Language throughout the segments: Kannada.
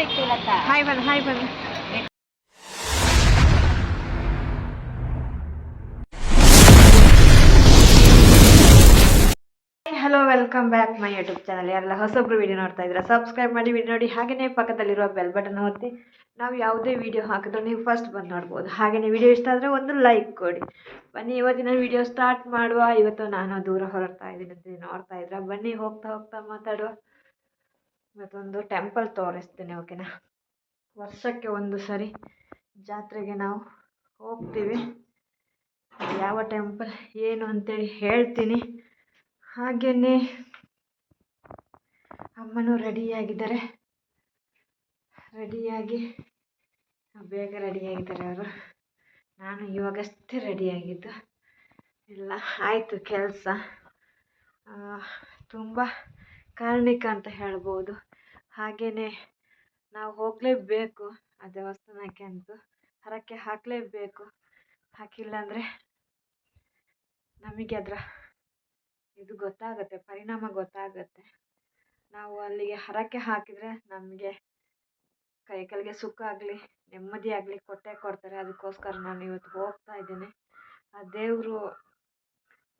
ಲೆಕ್ಕಲತ್ತ ಹಾಯ್ ಬನ್ hi bun. Hello welcome back my YouTube channel ಯಾರೆಲ್ಲ ಹೊಸೊಬ್ರು ವಿಡಿಯೋ ನೋಡ್ತಾ ಇದ್ದೀರಾ ಸಬ್ಸ್ಕ್ರೈಬ್ ಮಾಡಿ ವಿಡಿಯೋ ನೋಡಿ. ಹಾಗೆಯೇ ಪಕ್ಕದಲ್ಲಿರುವ ಬೆಲ್ ಬಟನ್ ಒತ್ತಿ. ನಾವು ಯಾವುದೇ ವಿಡಿಯೋ ಹಾಕಿದ್ರು ನೀವು ಫಸ್ಟ್ ಬಂದು ನೋಡ್ಬೋದು. ಹಾಗೆಯೇ ವಿಡಿಯೋ ಇಷ್ಟ ಆದರೆ ಒಂದು ಲೈಕ್ ಕೊಡಿ. ಬನ್ನಿ ಇವತ್ತಿನ ವಿಡಿಯೋ ಸ್ಟಾರ್ಟ್ ಮಾಡುವ. ಇವತ್ತು ನಾನು ದೂರ ಹೊರಡ್ತಾ ಇದ್ದೀನಿ ಅಂತ ನೋಡ್ತಾ ಇದ್ರೆ ಬನ್ನಿ ಹೋಗ್ತಾ ಹೋಗ್ತಾ ಮಾತಾಡುವ. ಇವತ್ತೊಂದು ಟೆಂಪಲ್ ತೋರಿಸ್ತೀನಿ ಓಕೆನಾ ವರ್ಷಕ್ಕೆ ಒಂದು ಸರಿ ಜಾತ್ರೆಗೆ ನಾವು ಹೋಗ್ತೀವಿ. ಯಾವ ಟೆಂಪಲ್ ಏನು ಅಂತೇಳಿ ಹೇಳ್ತೀನಿ. ಹಾಗೆಯೇ ಅಮ್ಮನೂ ರೆಡಿಯಾಗಿದ್ದಾರೆ ರೆಡಿಯಾಗಿ ಬೇಗ ರೆಡಿಯಾಗಿದ್ದಾರೆ ಅವರು. ನಾನು ಇವಾಗಷ್ಟೇ ರೆಡಿಯಾಗಿದ್ದು ಎಲ್ಲ ಆಯಿತು ಕೆಲಸ. ತುಂಬ ಕಾರ್ಣಿಕ ಅಂತ ಹೇಳ್ಬೋದು. ಹಾಗೆಯೇ ನಾವು ಹೋಗಲೇಬೇಕು ಆ ದೇವಸ್ಥಾನಕ್ಕೆ ಅಂತೂ ಹರಕೆ ಹಾಕಲೇಬೇಕು. ಹಾಕಿಲ್ಲ ಅಂದರೆ ನಮಗೆ ಅದರ ಇದು ಗೊತ್ತಾಗುತ್ತೆ, ಪರಿಣಾಮ ಗೊತ್ತಾಗುತ್ತೆ. ನಾವು ಅಲ್ಲಿಗೆ ಹರಕೆ ಹಾಕಿದರೆ ನಮಗೆ ಕೈ ಕಾಲಿಗೆ ಸುಖ ಆಗಲಿ, ನೆಮ್ಮದಿ ಆಗಲಿ ಕೊಟ್ಟೇ ಕೊಡ್ತಾರೆ. ಅದಕ್ಕೋಸ್ಕರ ನಾನು ಇವತ್ತು ಹೋಗ್ತಾ ಇದ್ದೀನಿ. ಆ ದೇವರು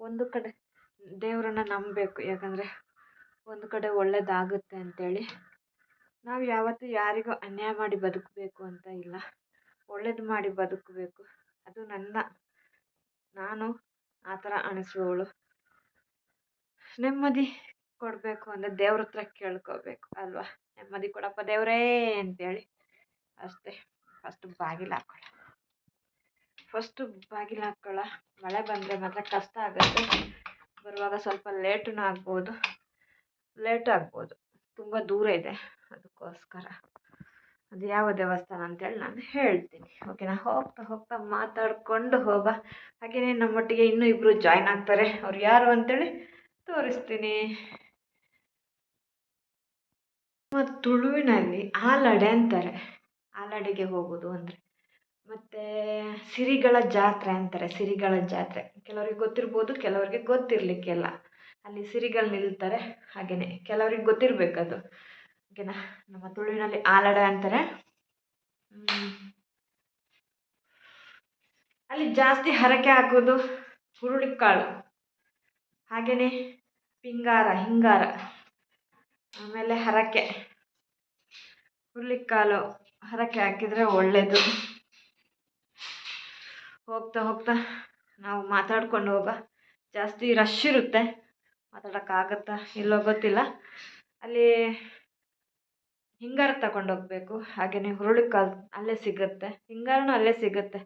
ಒಂದು ಕಡೆ ದೇವರನ್ನ ನಂಬಬೇಕು. ಯಾಕಂದರೆ ಒಂದು ಕಡೆ ಒಳ್ಳೆಯದಾಗುತ್ತೆ ಅಂತೇಳಿ. ನಾವು ಯಾವತ್ತೂ ಯಾರಿಗೂ ಅನ್ಯಾಯ ಮಾಡಿ ಬದುಕಬೇಕು ಅಂತ ಇಲ್ಲ. ಒಳ್ಳೇದು ಮಾಡಿ ಬದುಕಬೇಕು. ಅದು ನನ್ನ, ನಾನು ಆ ಥರ ಅನಿಸುವವಳು. ನೆಮ್ಮದಿ ಕೊಡಬೇಕು ಅಂದರೆ ದೇವ್ರ ಹತ್ರ ಕೇಳ್ಕೋಬೇಕು ಅಲ್ವಾ? ನೆಮ್ಮದಿ ಕೊಡಪ್ಪ ದೇವರೇ ಅಂತೇಳಿ. ಅಷ್ಟೇ. ಫಸ್ಟ್ ಬಾಗಿಲು ಹಾಕ್ಕೊಳ್ಳ ಫಸ್ಟು ಬಾಗಿಲು ಹಾಕ್ಕೊಳ್ಳ ಮಳೆ ಬಂದರೆ ಮಾತ್ರ ಕಷ್ಟ ಆಗುತ್ತೆ. ಬರುವಾಗ ಸ್ವಲ್ಪ ಲೇಟೂ ಆಗ್ಬೋದು. ಲೇಟ್ ಆಗ್ಬೋದು. ತುಂಬ ದೂರ ಇದೆ. ಅದಕ್ಕೋಸ್ಕರ ಅದು ಯಾವ ದೇವಸ್ಥಾನ ಅಂತೇಳಿ ನಾನು ಹೇಳ್ತೀನಿ. ಓಕೆನಾ ಹೋಗ್ತಾ ಹೋಗ್ತಾ ಮಾತಾಡಿಕೊಂಡು ಹೋಗ. ಹಾಗೆಯೇ ನಮ್ಮೊಟ್ಟಿಗೆ ಇನ್ನೂ ಇಬ್ಬರು ಜಾಯ್ನ್ ಆಗ್ತಾರೆ. ಅವ್ರು ಯಾರು ಅಂತೇಳಿ ತೋರಿಸ್ತೀನಿ. ಮತ್ತು ತುಳುವಿನಲ್ಲಿ ಆಲಡೆ ಅಂತಾರೆ. ಆಲಡೆಗೆ ಹೋಗೋದು ಅಂದರೆ. ಮತ್ತು ಸಿರಿಗಳ ಜಾತ್ರೆ ಅಂತಾರೆ. ಸಿರಿಗಳ ಜಾತ್ರೆ. ಕೆಲವರಿಗೆ ಗೊತ್ತಿರ್ಬೋದು, ಕೆಲವರಿಗೆ ಗೊತ್ತಿರಲಿಕ್ಕಿಲ್ಲ. ಅಲ್ಲಿ ಸಿರಿಗಳು ನಿಲ್ತಾರೆ. ಹಾಗೆಯೇ ಕೆಲವ್ರಿಗೆ ಗೊತ್ತಿರಬೇಕು ಅದು ಓಕೆನಾ ನಮ್ಮ ತುಳುವಿನಲ್ಲಿ ಆಲಡೆ ಅಂತಾರೆ. ಅಲ್ಲಿ ಜಾಸ್ತಿ ಹರಕೆ ಹಾಕೋದು ಹುರುಳಿ ಕಾಳು ಹಾಗೆಯೇ ಪಿಂಗಾರ, ಹಿಂಗಾರ. ಆಮೇಲೆ ಹರಕೆ. ಹುರುಳಿಕಾಳು ಹರಕೆ ಹಾಕಿದರೆ ಒಳ್ಳೆಯದು ಹೋಗ್ತಾ ಹೋಗ್ತಾ ನಾವು ಮಾತಾಡ್ಕೊಂಡು ಹೋಗ ಜಾಸ್ತಿ ರಶ್ ಇರುತ್ತೆ. ಮಾತಾಡೋಕ್ಕಾಗತ್ತಾ ಇಲ್ಲೋ ಗೊತ್ತಿಲ್ಲ. ಅಲ್ಲಿ ಹಿಂಗಾರ ತಗೊಂಡೋಗ್ಬೇಕು. ಹಾಗೆಯೇ ಹುರುಳಿಕಾಳು ಅಲ್ಲೇ ಸಿಗುತ್ತೆ. ಹಿಂಗಾರನೂ ಅಲ್ಲೇ ಸಿಗುತ್ತೆ.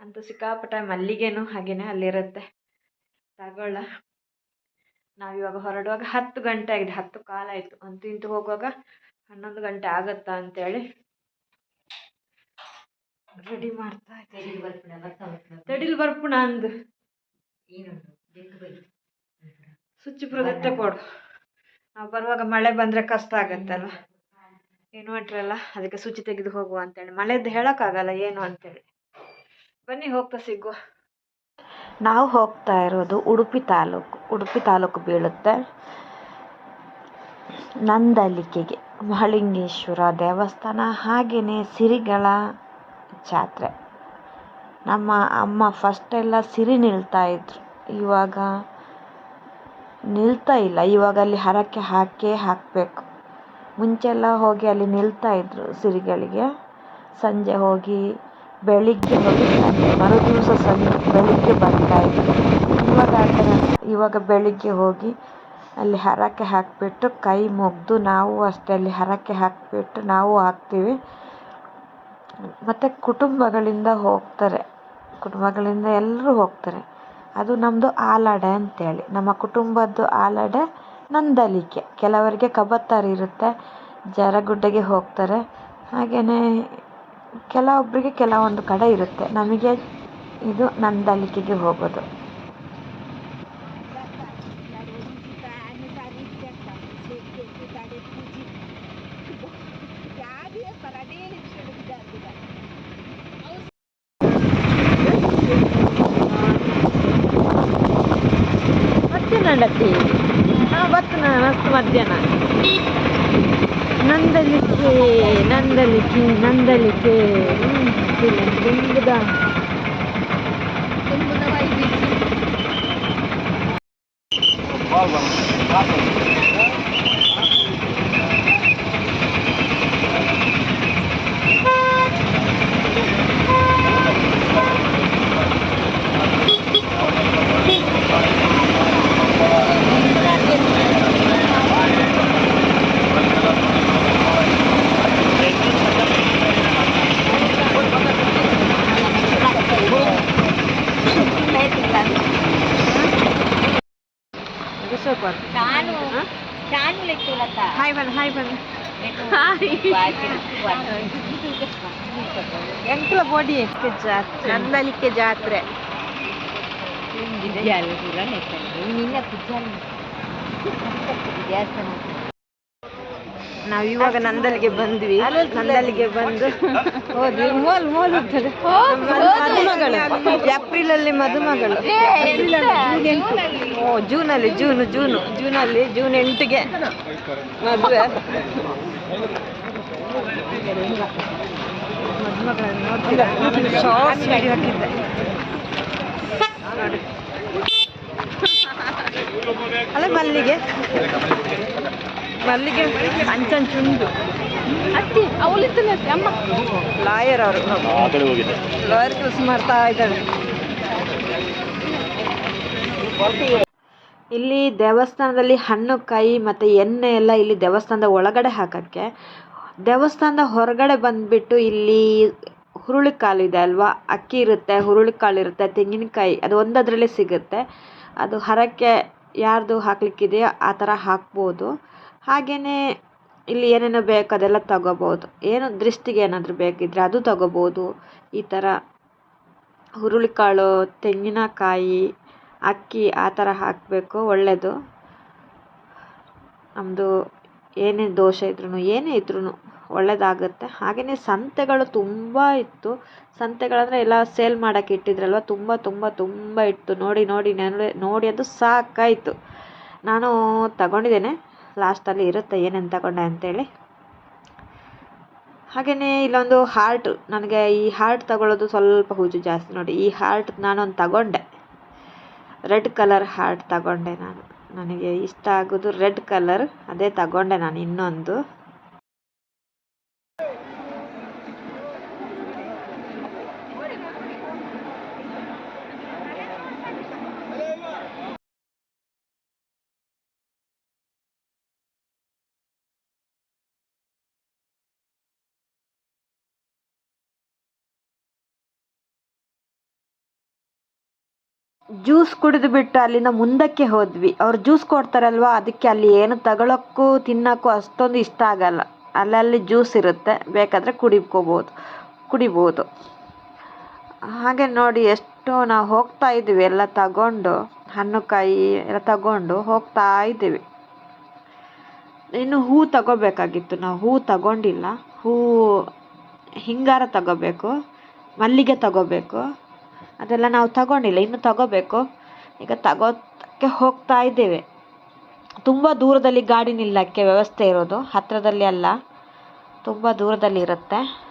ಅಂತೂ ಸಿಕ್ಕಾಪಟ್ಟೆ ಮಲ್ಲಿಗೆನೂ ಹಾಗೆಯೇ ಅಲ್ಲಿರುತ್ತೆ. ತಗೊಳ್ಳ. ನಾವಿವಾಗ ಹೊರಡುವಾಗ ಹತ್ತು ಗಂಟೆ ಆಗಿದೆ. ಹತ್ತು ಕಾಲಾಯಿತು ಅಂತೂ ಇಂತೂ ಹೋಗುವಾಗ ಹನ್ನೊಂದು ಗಂಟೆ ಆಗುತ್ತಾ ಅಂತೇಳಿ ರೆಡಿ ಮಾಡ್ತಾ ತಡಿಲ್ ಬರ್ಪುಣ ಅಂದು. ಸುಚ್ಚಿಪುರದತ್ತೆ ಕೊಡು. ನಾವು ಬರುವಾಗ ಮಳೆ ಬಂದರೆ ಕಷ್ಟ ಆಗತ್ತಲ್ಲ ಇನ್ವರ್ಟ್ರ್ ಎಲ್ಲ ಅದಕ್ಕೆ ಸ್ವಿಚ್ ತೆಗೆದು ಹೋಗುವ ಅಂತೇಳಿ. ಮಳೆದು ಹೇಳೋಕ್ಕಾಗಲ್ಲ ಏನು ಅಂತೇಳಿ. ಬನ್ನಿ ಹೋಗ್ತಾ ಸಿಗುವ. ನಾವು ಹೋಗ್ತಾ ಇರೋದು ಉಡುಪಿ ತಾಲೂಕು ಉಡುಪಿ ತಾಲೂಕು ಬೀಳುತ್ತೆ. ನಂದಲಿಕೆಗೆ ಮಹಲಿಂಗೇಶ್ವರ ದೇವಸ್ಥಾನ ಹಾಗೆಯೇ ಸಿರಿಗಳ ಜಾತ್ರೆ. ನಮ್ಮ ಅಮ್ಮ ಫಸ್ಟೆಲ್ಲ ಸಿರಿ ನಿಲ್ತಾ ಇದ್ರು. ಇವಾಗ ನಿಲ್ತಾ ಇಲ್ಲ. ಇವಾಗ ಅಲ್ಲಿ ಹರಕೆ ಹಾಕೇ ಹಾಕಬೇಕು. ಮುಂಚೆಲ್ಲ ಹೋಗಿ ಅಲ್ಲಿ ನಿಲ್ತಾ ಇದ್ರು ಸಿರಿಗಳಿಗೆ. ಸಂಜೆ ಹೋಗಿ ಬೆಳಿಗ್ಗೆ ಹೋಗಿ ಮರುದಿವಸ ಸಂಜೆ ಬೆಳಿಗ್ಗೆ ಬರ್ತಾ ಇದ್ರು. ಇವಾಗ ಇವಾಗ ಬೆಳಿಗ್ಗೆ ಹೋಗಿ ಅಲ್ಲಿ ಹರಕೆ ಹಾಕಿಬಿಟ್ಟು ಕೈ ಮುಗಿದು ನಾವು ಅಷ್ಟೇ ಅಲ್ಲಿ ಹರಕೆ ಹಾಕಿಬಿಟ್ಟು ನಾವು ಹಾಕ್ತೀವಿ. ಮತ್ತು ಕುಟುಂಬಗಳಿಂದ ಹೋಗ್ತಾರೆ. ಕುಟುಂಬಗಳಿಂದ ಎಲ್ಲರೂ ಹೋಗ್ತಾರೆ. ಅದು ನಮ್ಮದು ಆಲಡೆ ಅಂತೇಳಿ. ನಮ್ಮ ಕುಟುಂಬದ್ದು ಆಲಡೆ ನಂದಲಿಕೆ. ಕೆಲವರಿಗೆ ಕಬತ್ತರಿ ಇರುತ್ತೆ, ಜರಗುಡ್ಡೆಗೆ ಹೋಗ್ತಾರೆ. ಹಾಗೆಯೇ ಕೆಲವೊಬ್ಬರಿಗೆ ಕೆಲವೊಂದು ಕಡೆ ಇರುತ್ತೆ. ನಮಗೆ ಇದು ನಂದಲಿಕೆಗೆ ಹೋಗೋದು. ಮಧ್ಯಾಹ್ನ ಹಾಂ ಬರ್ತನ ಮಸ್ತ್ ಮಧ್ಯಾಹ್ನ. ನಂದಲಿಕೆ ನಂದಲಿಕೆ ನಂದಲಿಕೆ ದುಂಬುದ ಸೂಪರ್ ಜಾತ್ರೆ. ನಂದಲಿಕೆ ಜಾತ್ರೆ. ನಾವು ಇವಾಗ ನಂದಲಿಗೆ ಬಂದ್ವಿ. ನಂದಲಿಗೆ ಬಂದು ಹೋದ್ವಿ. ಮೋಲ್ ಮೋಲ್ ಹೋಗ್ತದೆ ಮದುಮಗಳು ಏಪ್ರಿಲ್ ಅಲ್ಲಿ ಮದುಮಗಳು. ಓ ಜೂನ್ ಅಲ್ಲಿ ಜೂನ್ ಜೂನ್ ಜೂನ್. ಅಲ್ಲಿ ಜೂನ್ ಎಂಟಿಗೆ ಮದುವೆ. ಮದುಮಗಳನ್ನು ನೋಡ್ತೀರಾ ಶಾರ್ಟ್ಸ್ ವಿಡಿಯೋ ಹಾಕಿದ್ದೆ ಅಲ್ಲ ಮಲ್ಲಿಗೆ ಮಲ್ಲಿಗೆ ಅಂಚಂಚುಂಡು ಅತ್ತಿ ಅವಳಿದ್ದಾನೆ ಅಮ್ಮ. ಲಾಯರ್ ಅವರು. ಲಾಯರ್ ಕೆಲಸ ಮಾಡ್ತಾ ಇದ್ದಾರೆ. ಇಲ್ಲಿ ದೇವಸ್ಥಾನದಲ್ಲಿ ಹಣ್ಣು ಕಾಯಿ ಮತ್ತು ಎಣ್ಣೆ ಎಲ್ಲ ಇಲ್ಲಿ ದೇವಸ್ಥಾನದ ಒಳಗಡೆ ಹಾಕೋಕ್ಕೆ ದೇವಸ್ಥಾನದ ಹೊರಗಡೆ ಬಂದುಬಿಟ್ಟು ಇಲ್ಲಿ ಹುರುಳಿಕಾಳು ಇದೆ ಅಲ್ವಾ? ಅಕ್ಕಿ ಇರುತ್ತೆ ಹುರುಳಿಕಾಳು ಇರುತ್ತೆ, ತೆಂಗಿನಕಾಯಿ, ಅದು ಒಂದದ್ರಲ್ಲೇ ಸಿಗುತ್ತೆ. ಅದು ಹರಕ್ಕೆ ಯಾರ್ದು ಹಾಕ್ಲಿಕ್ಕಿದೆಯೋ ಆ ಥರ ಹಾಕ್ಬೋದು. ಹಾಗೆಯೇ ಇಲ್ಲಿ ಏನೇನೋ ಬೇಕು ಅದೆಲ್ಲ ತಗೋಬೋದು. ಏನು ದೃಷ್ಟಿಗೆ ಏನಾದರೂ ಬೇಕಿದ್ದರೆ ಅದು ತಗೋಬೋದು. ಈ ಥರ ಹುರುಳಿಕಾಳು ತೆಂಗಿನಕಾಯಿ, ಅಕ್ಕಿ ಆ ಥರ ಹಾಕಬೇಕು ಒಳ್ಳೆಯದು ನಮ್ಮದು ಏನೇ ದೋಷ ಇದ್ರೂ ಏನೇ ಇದ್ರೂ ಒಳ್ಳೆಯದಾಗುತ್ತೆ ಹಾಗೆಯೇ ಸಂತೆಗಳು ತುಂಬ ಇತ್ತು. ಸಂತೆಗಳಂದರೆ ಎಲ್ಲ ಸೇಲ್ ಮಾಡೋಕ್ಕೆ ಇಟ್ಟಿದ್ರಲ್ವ, ತುಂಬ ತುಂಬ ತುಂಬ ಇತ್ತು. ನೋಡಿ ನೋಡಿ ನೋಡಿ ನೋಡಿ ಅದು ಸಾಕಾಯಿತು. ನಾನು ತಗೊಂಡಿದ್ದೇನೆ. ಲಾಸ್ಟಲ್ಲಿ ಇರುತ್ತೆ, ಏನೇನು ತಗೊಂಡೆ ಅಂತೇಳಿ. ಹಾಗೆಯೇ ಇಲ್ಲೊಂದು ಹಾರ್ಟ್, ನನಗೆ ಈ ಹಾರ್ಟ್ ತಗೊಳ್ಳೋದು ಸ್ವಲ್ಪ ಹುಜು ಜಾಸ್ತಿ. ನೋಡಿ, ಈ ಹಾರ್ಟ್ ನಾನೊಂದು ತಗೊಂಡೆ. ರೆಡ್ ಕಲರ್ ಹಾರ್ಟ್ ತಗೊಂಡೆ ನಾನು. ನನಗೆ ಇಷ್ಟ ಆಗೋದು ರೆಡ್ ಕಲರ್. ಅದೇ ತಗೊಂಡೆ ನಾನು ಇನ್ನೊಂದು. ಜ್ಯೂಸ್ ಕುಡಿದು ಬಿಟ್ಟು ಅಲ್ಲಿಂದ ಮುಂದಕ್ಕೆ ಹೋದ್ವಿ. ಅವ್ರು ಜ್ಯೂಸ್ ಕೊಡ್ತಾರಲ್ವ, ಅದಕ್ಕೆ ಅಲ್ಲಿ ಏನು ತಗೊಳಕ್ಕೂ ತಿನ್ನೋಕ್ಕೂ ಅಷ್ಟೊಂದು ಇಷ್ಟ ಆಗಲ್ಲ. ಅಲ್ಲಲ್ಲಿ ಜ್ಯೂಸ್ ಇರುತ್ತೆ, ಬೇಕಾದರೆ ಕುಡಿಕೋಬೋದು, ಕುಡಿಬೋದು. ಹಾಗೆ ನೋಡಿ ಎಷ್ಟು ನಾವು ಹೋಗ್ತಾ ಇದ್ದೀವಿ ಎಲ್ಲ ತಗೊಂಡು ಹಣ್ಣು ಕಾಯಿ ಎಲ್ಲ ತಗೊಂಡು ಹೋಗ್ತಾ ಇದ್ದೀವಿ ಇನ್ನು ಹೂ ತಗೋಬೇಕಾಗಿತ್ತು, ನಾವು ಹೂ ತಗೊಂಡಿಲ್ಲ. ಹೂ ಹಿಂಗಾರ ತಗೋಬೇಕು, ಮಲ್ಲಿಗೆ ತಗೋಬೇಕು. ಅದೆಲ್ಲ ನಾವು ತಗೊಂಡಿಲ್ಲ, ಇನ್ನು ತಗೋಬೇಕು. ಈಗ ತಗೋಕ್ಕೆ ಹೋಗ್ತಾ ಇದ್ದೇವೆ. ತುಂಬ ದೂರದಲ್ಲಿ ಗಾಡಿ ನಿಲ್ಲಕ್ಕೆ ವ್ಯವಸ್ಥೆ ಇರೋದು ಹತ್ತಿರದಲ್ಲಿ ಅಲ್ಲ. ತುಂಬ ದೂರದಲ್ಲಿ ಇರುತ್ತೆ.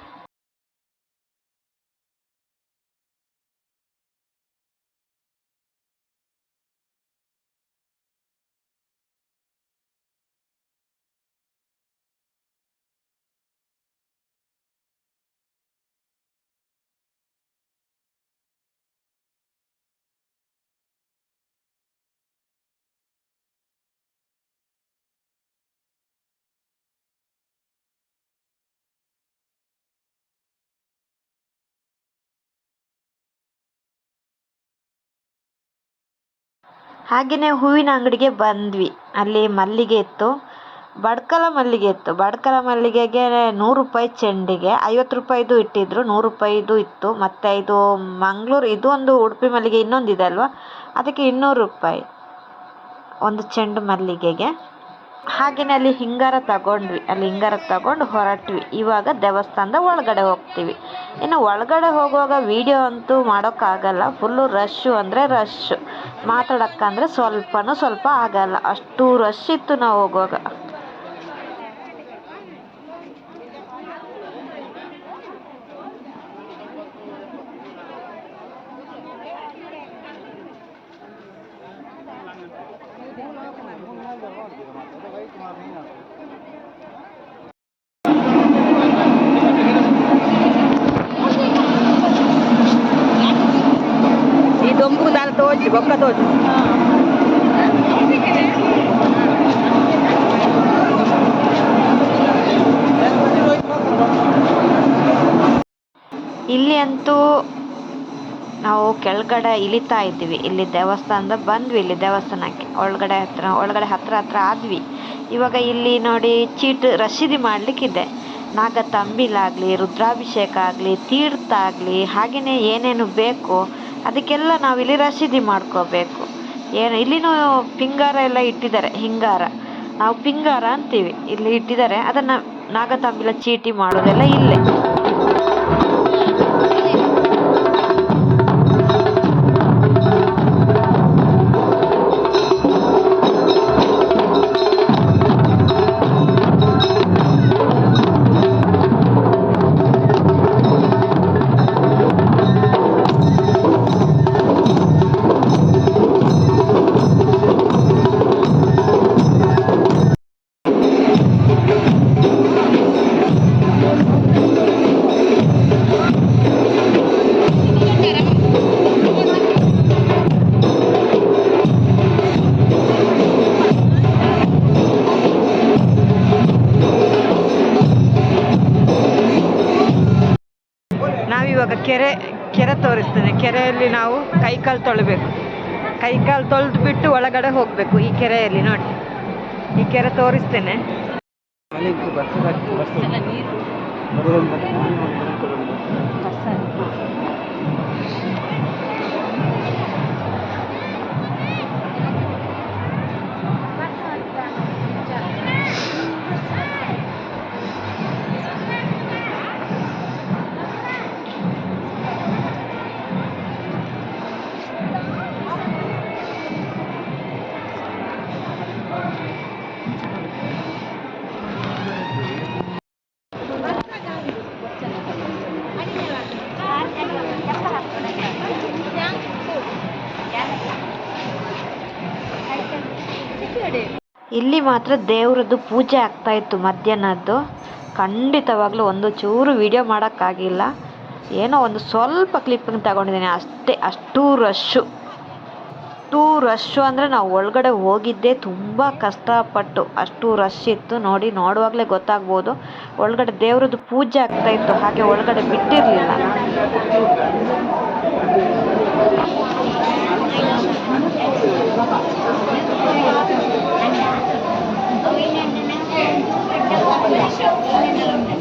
ಹಾಗೆಯೇ ಹೂವಿನ ಅಂಗಡಿಗೆ ಬಂದ್ವಿ. ಅಲ್ಲಿ ಮಲ್ಲಿಗೆ ಇತ್ತು. ಬಡ್ಕಲ ಮಲ್ಲಿಗೆ ಇತ್ತು. ಬಡ್ಕಲ ಮಲ್ಲಿಗೆಗೆ ನೂರು ರೂಪಾಯಿ ಚೆಂಡಿಗೆ, ಐವತ್ತು ರೂಪಾಯಿದು ಇಟ್ಟಿದ್ರು, ನೂರು ರೂಪಾಯಿದು ಇತ್ತು. ಮತ್ತು ಇದು ಮಂಗಳೂರು, ಇದು ಒಂದು ಉಡುಪಿ ಮಲ್ಲಿಗೆ ಇನ್ನೊಂದಿದೆ ಅಲ್ವಾ? ಅದಕ್ಕೆ ಇನ್ನೂರು ರೂಪಾಯಿ ಒಂದು ಚೆಂಡು ಮಲ್ಲಿಗೆಗೆ. ಹಾಗೆಯೇ ಅಲ್ಲಿ ಹಿಂಗಾರ ತಗೊಂಡ್ವಿ. ಅಲ್ಲಿ ಹಿಂಗಾರ ತಗೊಂಡು ಹೊರಟ್ವಿ. ಇವಾಗ ದೇವಸ್ಥಾನದ ಒಳಗಡೆ ಹೋಗ್ತೀವಿ. ಇನ್ನು ಒಳಗಡೆ ಹೋಗುವಾಗ ವೀಡಿಯೋ ಅಂತೂ ಮಾಡೋಕ್ಕಾಗಲ್ಲ. ಫುಲ್ಲು ರಶ್ಶು ಅಂದರೆ ರಶ್ಶು ಮಾತಾಡೋಕ್ಕಂದ್ರೆ ಸ್ವಲ್ಪನೂ ಸ್ವಲ್ಪ ಆಗಲ್ಲ. ಅಷ್ಟು ರಶ್ ಇತ್ತು ನಾವು ಹೋಗುವಾಗ. ಇಲ್ಲಿ ಅಂತೂ ನಾವು ಕೆಳಗಡೆ ಇಳಿತಾ ಇದ್ವಿ ಇಲ್ಲಿ ದೇವಸ್ಥಾನದ ಬಂದ್ವಿ. ಇಲ್ಲಿ ದೇವಸ್ಥಾನಕ್ಕೆ ಒಳಗಡೆ ಹತ್ರ ಒಳಗಡೆ ಹತ್ರ ಹತ್ರ ಆದ್ವಿ. ಇವಾಗ ಇಲ್ಲಿ ನೋಡಿ ಚೀಟ್ ರಶೀದಿ ಮಾಡ್ಲಿಕ್ಕಿದೆ. ನಾಗ ತಂಬಿಲಾಗಲಿ ರುದ್ರಾಭಿಷೇಕ ಆಗಲಿ, ತೀರ್ಥ ಆಗಲಿ ಹಾಗೆಯೇ ಏನೇನು ಬೇಕು ಅದಕ್ಕೆಲ್ಲ ನಾವು ಇಲ್ಲಿ ರಶೀದಿ ಮಾಡ್ಕೋಬೇಕು. ಏನು ಇಲ್ಲಿನೂ ಪಿಂಗಾರ ಎಲ್ಲ ಇಟ್ಟಿದ್ದಾರೆ, ಹಿಂಗಾರ. ನಾವು ಪಿಂಗಾರ ಅಂತೀವಿ, ಇಲ್ಲಿ ಇಟ್ಟಿದ್ದಾರೆ. ಅದನ್ನು ನಾಗತಾಂಬಿಲ ಚೀಟಿ ಮಾಡೋದೆಲ್ಲ ಇಲ್ಲೇ. ನಾವಿವಾಗ ಕೆರೆ ಕೆರೆ ತೋರಿಸ್ತೇನೆ. ಕೆರೆಯಲ್ಲಿ ನಾವು ಕೈಕಾಲು ತೊಳಬೇಕು. ಕೈಕಾಲು ತೊಳೆದು ಬಿಟ್ಟು ಒಳಗಡೆ ಹೋಗಬೇಕು ಈ ಕೆರೆಯಲ್ಲಿ ನೋಡಿ. ಈ ಕೆರೆ ತೋರಿಸ್ತೇನೆ. ಇಲ್ಲಿ ಮಾತ್ರ ದೇವ್ರದ್ದು ಪೂಜೆ ಆಗ್ತಾ ಇತ್ತು ಮಧ್ಯಾಹ್ನದ್ದು. ಖಂಡಿತವಾಗ್ಲೂ ಒಂದು ಚೂರು ವಿಡಿಯೋ ಮಾಡೋಕ್ಕಾಗಿಲ್ಲ. ಏನೋ ಒಂದು ಸ್ವಲ್ಪ ಕ್ಲಿಪ್ಪಿಂಗ್ ತಗೊಂಡಿದ್ದೀನಿ. ಅಷ್ಟೇ, ಅಷ್ಟು ರಶ್ಶು ಅಷ್ಟು ರಶ್ಶು ಅಂದರೆ ನಾವು ಒಳಗಡೆ ಹೋಗಿದ್ದೇ ತುಂಬ ಕಷ್ಟಪಟ್ಟು, ಅಷ್ಟು ರಶ್ ಇತ್ತು. ನೋಡಿ, ನೋಡುವಾಗಲೇ ಗೊತ್ತಾಗ್ಬೋದು. ಒಳಗಡೆ ದೇವ್ರದ್ದು ಪೂಜೆ ಆಗ್ತಾ ಇತ್ತು. ಹಾಗೆ ಒಳಗಡೆ ಬಿಟ್ಟಿರಲಿಲ್ಲ. yaptığına inanamıyorum.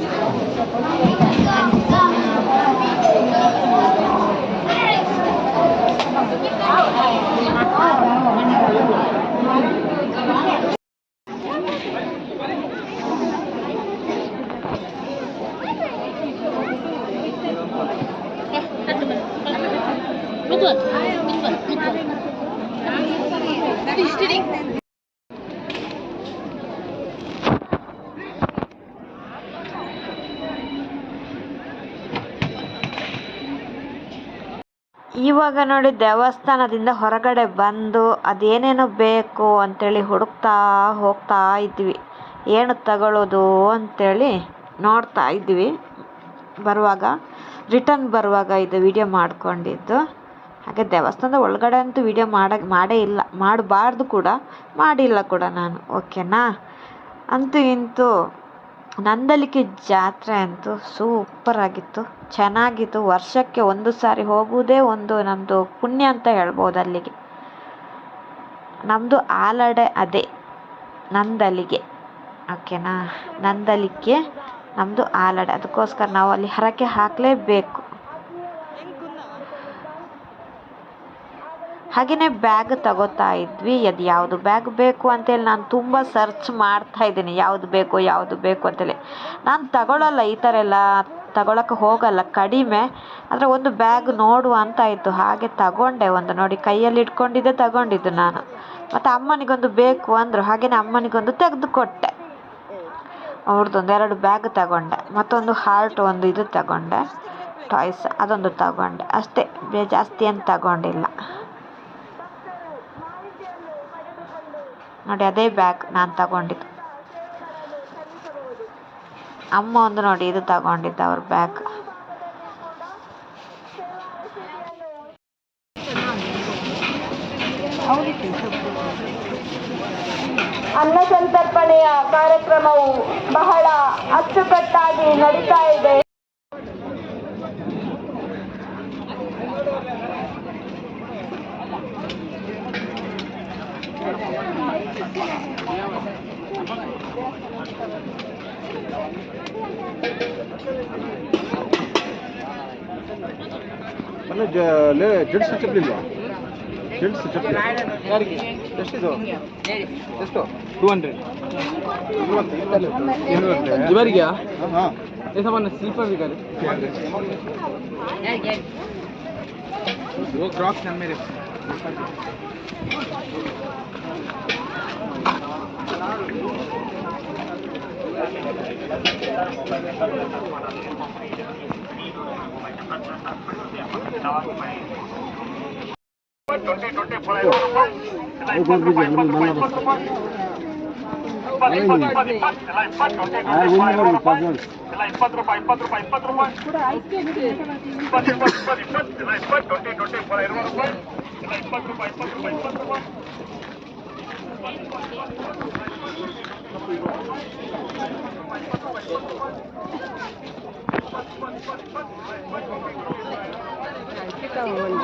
ಇವಾಗ ನೋಡಿ ದೇವಸ್ಥಾನದಿಂದ ಹೊರಗಡೆ ಬಂದು ಅದೇನೇನು ಬೇಕು ಅಂತೇಳಿ ಹುಡುಕ್ತಾ ಹೋಗ್ತಾ ಇದ್ವಿ. ಏನು ತಗೊಳ್ಳೋದು ಅಂತೇಳಿ ನೋಡ್ತಾ ಇದ್ವಿ. ಬರುವಾಗ ರಿಟರ್ನ್ ಬರುವಾಗ ಇದು ವಿಡಿಯೋ ಮಾಡ್ಕೊಂಡಿದ್ದು. ಹಾಗೆ ದೇವಸ್ಥಾನದ ಒಳಗಡೆ ಅಂತೂ ವಿಡಿಯೋ ಮಾಡೋಕ್ಕೆ ಮಾಡೇ ಇಲ್ಲ, ಮಾಡಬಾರ್ದು ಕೂಡ. ಮಾಡಿಲ್ಲ ಕೂಡ ನಾನು ಓಕೆನಾ ಅಂತೂ ಇಂತೂ ನಂದಲಿಕೆ ಜಾತ್ರೆ ಅಂತೂ ಸೂಪರ್ ಆಗಿತ್ತು. ಚೆನ್ನಾಗಿತ್ತು. ವರ್ಷಕ್ಕೆ ಒಂದು ಸಾರಿ ಹೋಗುವುದೇ ಒಂದು ನಮ್ಮದು ಪುಣ್ಯ ಅಂತ ಹೇಳ್ಬೋದು ಅಲ್ಲಿಗೆ. ನಮ್ಮದು ಆಲಡೆ ಅದೇ, ನಂದಲಿಗೆ. ಓಕೆನಾ ನಂದಲಿಕೆ ನಮ್ಮದು ಆಲಡೆ. ಅದಕ್ಕೋಸ್ಕರ ನಾವು ಅಲ್ಲಿ ಹರಕೆ ಹಾಕಲೇಬೇಕು. ಹಾಗೆಯೇ ಬ್ಯಾಗ್ ತಗೋತಾ ಇದ್ವಿ. ಅದು ಯಾವುದು ಬ್ಯಾಗ್ ಬೇಕು ಅಂತೇಳಿ ನಾನು ತುಂಬ ಸರ್ಚ್ ಮಾಡ್ತಾ ಇದ್ದೀನಿ. ಯಾವುದು ಬೇಕು ಯಾವುದು ಬೇಕು ಅಂತೇಳಿ. ನಾನು ತಗೊಳ್ಳಲ್ಲ ಈ ಥರ ಎಲ್ಲ ತಗೊಳಕ್ಕೆ ಹೋಗಲ್ಲ. ಕಡಿಮೆ. ಆದರೆ ಒಂದು ಬ್ಯಾಗ್ ನೋಡುವ ಇತ್ತು. ಹಾಗೆ ತಗೊಂಡೆ ಒಂದು. ನೋಡಿ ಕೈಯಲ್ಲಿ ಇಟ್ಕೊಂಡಿದ್ದೆ ತಗೊಂಡಿದ್ದು ನಾನು. ಮತ್ತು ಅಮ್ಮನಿಗೊಂದು ಬೇಕು ಅಂದರು. ಹಾಗೆಯೇ ಅಮ್ಮನಿಗೊಂದು ತೆಗೆದುಕೊಟ್ಟೆ ಅವ್ರದ್ದೊಂದು ಎರಡು ಬ್ಯಾಗ್ ತಗೊಂಡೆ. ಮತ್ತೊಂದು ಹಾರ್ಟ್ ಒಂದು ಇದು ತಗೊಂಡೆ. ಟಾಯ್ಸ್ ಅದೊಂದು ತಗೊಂಡೆ. ಅಷ್ಟೇ. ಜಾಸ್ತಿ ಏನು ತಗೊಂಡಿಲ್ಲ. ನೋಡಿ, ಅದೇ ಬ್ಯಾಗ್ ನಾನು ತಗೊಂಡಿದ್ದು. ಅಮ್ಮ ಒಂದು ನೋಡಿ, ಇದು ತಗೊಂಡಿದ್ದು ಅವ್ರ ಬ್ಯಾಗ್ ಅನ್ನ ಸಂತರ್ಪಣೆಯ ಕಾರ್ಯಕ್ರಮವು ಬಹಳ ಅಚ್ಚುಕಟ್ಟಾಗಿ ನಡೀತಾ ಇದೆ. ಅಂದ್ರೆ ಜೆಂಟ್ಸ್ ಚಪ್ಪಲಿ ಇಲ್ವಾ ಜೆಂಟ್ಸ್ ಚಪ್ಪಲಿ ಯಾರಿಗೆ ಎಷ್ಟಿದು ಎಷ್ಟು ಟೂ ಹಂಡ್ರೆಡ್ ಇವರಿಗೆಯಾ ಹಾಂ ಸ್ಲೀಪರ್ ಬೇಕಾದ್ರೆ वो क्रॉक्स हैं मेरे Thank ಇಪ್ಪತ್ತು ರೂಪಾಯಿ ಇಪ್ಪತ್ತು ರೂಪಾಯಿ ಇಪ್ಪತ್ತು ರೂಪಾಯಿ ಇಪ್ಪತ್ತು ಇಪ್ಪತ್ತು ಇಪ್ಪತ್ತು ಇಲ್ಲ ಇಪ್ಪತ್ತು ಟ್ವೆಂಟಿ ಟ್ವೆಂಟಿ ಫೋರ್ ಐನೂರು ರೂಪಾಯಿ ಇಲ್ಲ ಇಪ್ಪತ್ತು ರೂಪಾಯಿ ಇಪ್ಪತ್ತು ರೂಪಾಯಿ ಇಪ್ಪತ್ತು ರೂಪಾಯಿ ಇಪ್ಪತ್ತು ರೂಪಾಯಿ ಇಪ್ಪತ್ತು ರೂಪಾಯಿ cái cầu mình